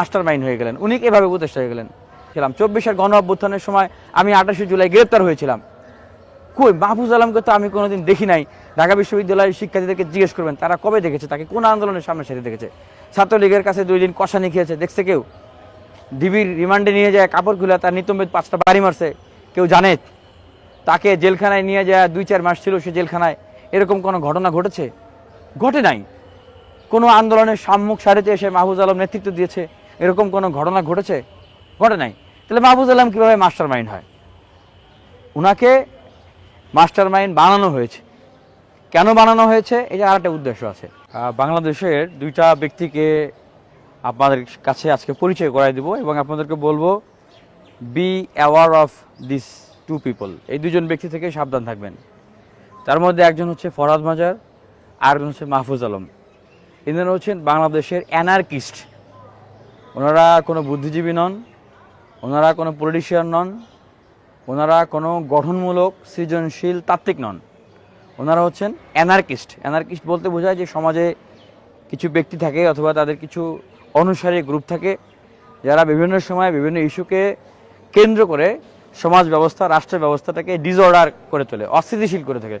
Master mind হয়ে গেলেন। উনি এভাবে উপদেষ্টা হয়ে গেলেন। ছিলাম চব্বিশের গণ অভ্যুত্থানের সময় আমি আঠাশে জুলাই গ্রেপ্তার হয়েছিলাম। কই, মাহফুজ আলমকে তো আমি কোনোদিন দেখি নাই। ঢাকা বিশ্ববিদ্যালয়ের শিক্ষার্থীদেরকে জিজ্ঞেস করবেন, তারা কবে দেখেছে? তাকে কোন আন্দোলনের সামনে সাথে দেখেছে? ছাত্রলীগের কাছে দুই দিন কষানি খেয়েছে, দেখছে কেউ? ডিবির রিমান্ডে নিয়ে যায়, কাপড় খুলে তার নিতম্বিত পাঁচটা বাড়ি মারছে, কেউ জানে? তাকে জেলখানায় নিয়ে যায়, দুই চার মাস ছিল সে জেলখানায়। এরকম কোনো ঘটনা ঘটেছে? ঘটে নাই। কোনো আন্দোলনের সম্মুখ সারিতে এসে মাহফুজ আলম নেতৃত্ব দিয়েছে। এরকম কোনো ঘটনা ঘটেছে? ঘটে নাই। তাহলে মাহফুজ আলম কীভাবে মাস্টার মাইন্ড হয়? উনাকে মাস্টার মাইন্ড বানানো হয়েছে। কেন বানানো হয়েছে? এটা আর একটা উদ্দেশ্য আছে। বাংলাদেশের দুইটা ব্যক্তিকে আপনাদের কাছে আজকে পরিচয় করাই দিব এবং আপনাদেরকে বলব be aware of this two people এই দুজন ব্যক্তি থেকে সাবধান থাকবেন। তার মধ্যে একজন হচ্ছে ফরহাদ মাজার আর একজন হচ্ছে মাহফুজ আলম। এনারা হচ্ছেন বাংলাদেশের অ্যানার্কিস্ট ওনারা কোনো বুদ্ধিজীবী নন, ওনারা কোনো পলিটিশিয়ান নন, ওনারা কোনো গঠনমূলক, সৃজনশীল, তাত্ত্বিক নন। ওনারা হচ্ছেন অ্যানার্কিস্ট অ্যানার্কিস্ট বলতে বোঝায় যে সমাজে কিছু ব্যক্তি থাকে অথবা তাদের কিছু অনুসারী গ্রুপ থাকে, যারা বিভিন্ন সময় বিভিন্ন ইস্যুকে কেন্দ্র করে সমাজ ব্যবস্থা, রাষ্ট্র ব্যবস্থাটাকে ডিসঅর্ডার করে তোলে, অস্থিতিশীল করে থাকে।